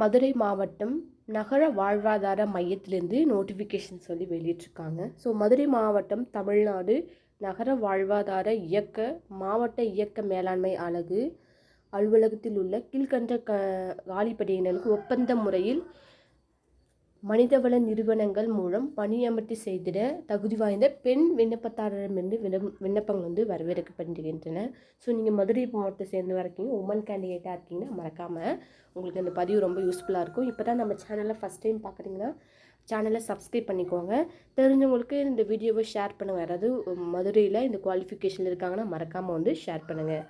மதுரை மாவட்டம் நகர வாழ்வாதார மையத்திலேருந்து நோட்டிஃபிகேஷன் சொல்லி வெளியிட்டிருக்காங்க. ஸோ மதுரை மாவட்டம் தமிழ்நாடு நகர வாழ்வாதார இயக்க மாவட்ட இயக்க மேலாண்மை அலகு அலுவலகத்தில் உள்ள கீழ்கண்ட க காலிப்படையினருக்கு ஒப்பந்த முறையில் மனிதவள நிறுவனங்கள் மூலம் பணியமர்த்தி செய்திட தகுதி வாய்ந்த பெண் விண்ணப்பதாரரிடமிருந்து விண்ணப் விண்ணப்பங்கள் வந்து வரவேற்கப்படுகின்றன. ஸோ நீங்கள் மதுரை மாவட்டத்தை சேர்ந்து வரைக்கும் உமன் கேண்டிடேட்டாக இருக்கீங்கன்னா மறக்காமல் உங்களுக்கு இந்த பதிவு ரொம்ப யூஸ்ஃபுல்லாக இருக்கும். இப்போ தான் நம்ம சேனலில் ஃபஸ்ட் டைம் பார்க்குறீங்கன்னா சேனலை சப்ஸ்கிரைப் பண்ணிக்கோங்க. தெரிஞ்சவங்களுக்கு இந்த வீடியோவை ஷேர் பண்ணுங்கள் யாராவது மதுரையில் இந்த குவாலிஃபிகேஷனில் இருக்காங்கன்னா மறக்காமல் வந்து ஷேர் பண்ணுங்கள்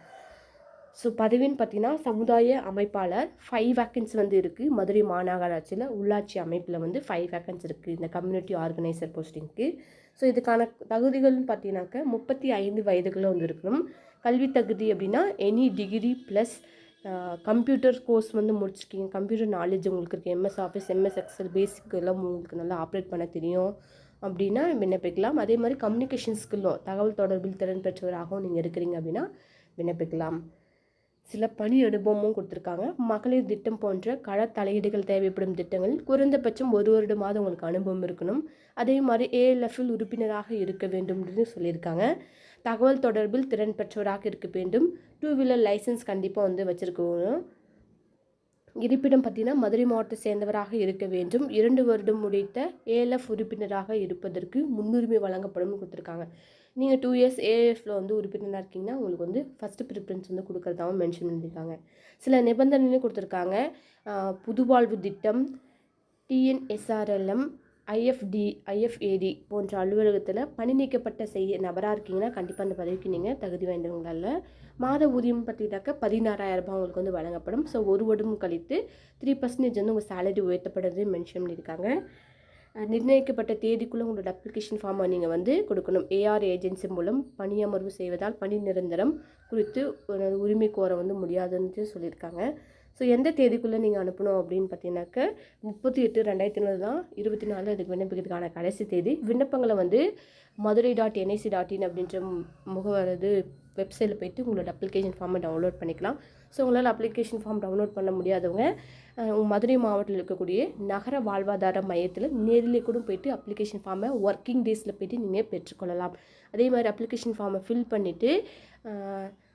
ஸோ பதவின்னு பார்த்தீங்கன்னா சமுதாய அமைப்பாளர் ஃபைவ் வேக்கன்ஸ் வந்து இருக்குது மதுரை மாநகராட்சியில் உள்ளாட்சி அமைப்பில் வந்து ஃபைவ் வேக்கன்ஸ் இருக்குது இந்த கம்யூனிட்டி ஆர்கனைசர் போஸ்டிங்க்கு ஸோ இதுக்கான தகுதிகள்னு பார்த்தீங்கன்னாக்க முப்பத்தி ஐந்து வயதுகளில் வந்து இருக்கணும். கல்வி தகுதி அப்படின்னா any degree plus computer course வந்து முடிச்சிருக்கீங்க. கம்ப்யூட்டர் நாலேஜ் உங்களுக்கு இருக்குது MS Office MS Excel basic எல்லாம் உங்களுக்கு நல்லா ஆப்ரேட் பண்ண தெரியும். அப்படின்னா விண்ணப்பிக்கலாம். அதே மாதிரி கம்யூனிகேஷன் ஸ்கில்லும் தகவல் தொடர்பில் திறன் பெற்றவராகவும் நீங்கள் இருக்கிறீங்க அப்படின்னா விண்ணப்பிக்கலாம். சில பணி அனுபவமும் கொடுத்துருக்காங்க. மகளிர் திட்டம் போன்ற கள தலையீடுகள் தேவைப்படும் திட்டங்களில் குறைந்தபட்சம் ஒரு வருடமாவது உங்களுக்கு அனுபவம் இருக்கணும். அதே மாதிரி ஏஎல்எஃப்இல் உறுப்பினராக இருக்க வேண்டும் அப்படின்னு சொல்லியிருக்காங்க. தகவல் தொடர்பில் திறன் பெற்றவராக இருக்க வேண்டும். டூ வீலர் லைசன்ஸ் கண்டிப்பாக வந்து வச்சுருக்கணும். இருப்பிடம் பார்த்தீங்கன்னா மதுரை மாவட்டத்தை சேர்ந்தவராக இருக்க வேண்டும். இரண்டு வருடம் முடித்த ஏஎல்எஃப் உறுப்பினராக இருப்பதற்கு முன்னுரிமை வழங்கப்படும் கொடுத்துருக்காங்க. நீங்கள் டூ இயர்ஸ் ஏஎஃப்ல வந்து உறுப்பினராக இருக்கீங்கன்னா உங்களுக்கு வந்து ஃபஸ்ட்டு ப்ரிஃபரன்ஸ் வந்து கொடுக்குறதாவும் மென்ஷன் பண்ணியிருக்காங்க. சில நிபந்தனையும் கொடுத்துருக்காங்க. புதுவாழ்வு திட்டம் டிஎன்எஸ்ஆர்எல்எம் ஐஎஃப்டி ஐஎஃப்ஏடி போன்ற அலுவலகத்தில் பணி நீக்கப்பட்ட செய்ய நபராக இருக்கீங்கன்னா கண்டிப்பாக அந்த பதவிக்கு நீங்கள் தகுதி வாய்ந்தவங்களால. மாத ஊதியம் பார்த்திங்கனாக்கா பதினாறாயிரம் ரூபாய் உங்களுக்கு வந்து வழங்கப்படும். ஸோ ஒரு வருடம் கழித்து த்ரீ பர்சன்டேஜ் வந்து உங்கள் சேலரி உயர்த்தப்படுறது மென்ஷன் பண்ணியிருக்காங்க. நிர்ணயிக்கப்பட்ட தேதிக்குள்ளே உங்களோட அப்ளிகேஷன் ஃபார்மை நீங்கள் வந்து கொடுக்கணும். ஏஆர் ஏஜென்சி மூலம் பணியமர்வு செய்வதால் பணி நிரந்தரம் குறித்து உரிமை கோர வந்து முடியாதுன்னு சொல்லியிருக்காங்க. ஸோ எந்த தேதிக்குள்ளே நீங்கள் அனுப்பணும் அப்படின்னு பார்த்தீங்கன்னாக்க முப்பத்தி எட்டு ரெண்டாயிரத்தி நாலு தான். இருபத்தி நாலு அதுக்கு விண்ணப்பிக்கிறதுக்கான கடைசி தேதி. விண்ணப்பங்களை வந்து Madurai dot NIC dot in அப்படின்ற முகவரது வெப்சைட்டில் போயிட்டு உங்களோட அப்ளிகேஷன் ஃபார்மை டவுன்லோட் பண்ணிக்கலாம். ஸோ உங்களால் அப்ளிகேஷன் ஃபார்ம் டவுன்லோட் பண்ண முடியாதவங்க மதுரை மாவட்டத்தில் இருக்கக்கூடிய நகர வாழ்வாதார மையத்தில் நேரில் கூட போயிட்டு அப்ளிகேஷன் ஃபார்மை ஒர்க்கிங் டேஸில் போய்ட்டு நீங்கள் பெற்றுக்கொள்ளலாம். அதே மாதிரி அப்ளிகேஷன் ஃபார்மை ஃபில் பண்ணிவிட்டு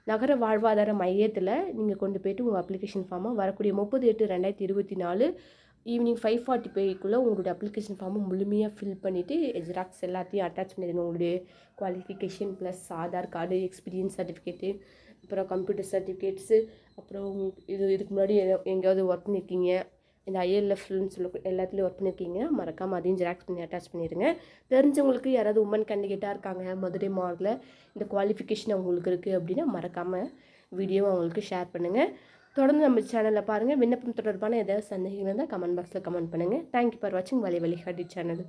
நகர வாழ்வாதார மையத்தில் நீங்கள் கொண்டு போயிட்டு உங்கள் அப்ளிகேஷன் ஃபார்மை வரக்கூடிய முப்பது எட்டு ரெண்டாயிரத்தி இருபத்தி நாலு ஈவினிங் ஃபைவ் ஃபார்ட்டி பேக்குள்ளே உங்களுடைய அப்ளிகேஷன் ஃபார்மை முழுமையாக ஃபில் பண்ணிவிட்டு ஜெராக்ஸ் எல்லாத்தையும் அட்டாச் பண்ணிடுங்க. உங்களுடைய qualification plus Aadhaar card experience certificate அப்புறம் கம்ப்யூட்டர் சர்டிஃபிகேட்ஸு அப்புறம் இது இதுக்கு முன்னாடி எங்கேயாவது ஒர்க் பண்ணியிருக்கீங்க இந்த ஐஎல்எஃப்னு சொல்ல எல்லாத்துலேயும் ஒர்க் பண்ணியிருக்கீங்க மறக்காமல் அதையும் ஜெராக்ஸ் பண்ணி அட்டாச் பண்ணிடுங்க தெரிஞ்சவங்களுக்கு யாராவது உமன் கேண்டிடேட்டாக இருக்காங்க மதுரை மாவட்டத்தில் இந்த குவாலிஃபிகேஷன் அவங்களுக்கு இருக்குது அப்படின்னா மறக்காமல் வீடியோவை அவங்களுக்கு ஷேர் பண்ணுங்கள் தொடர்ந்து நம்ம சேனலில் பாருங்கள் விண்ணப்பம் தொடர்பான ஏதாவது சந்தேகங்கள் இருந்தால் கமெண்ட் பாக்ஸில் கமெண்ட் பண்ணுங்கள் தேங்க்யூ ஃபார் வாட்சிங் வலி வழிகாட்டி சேனல்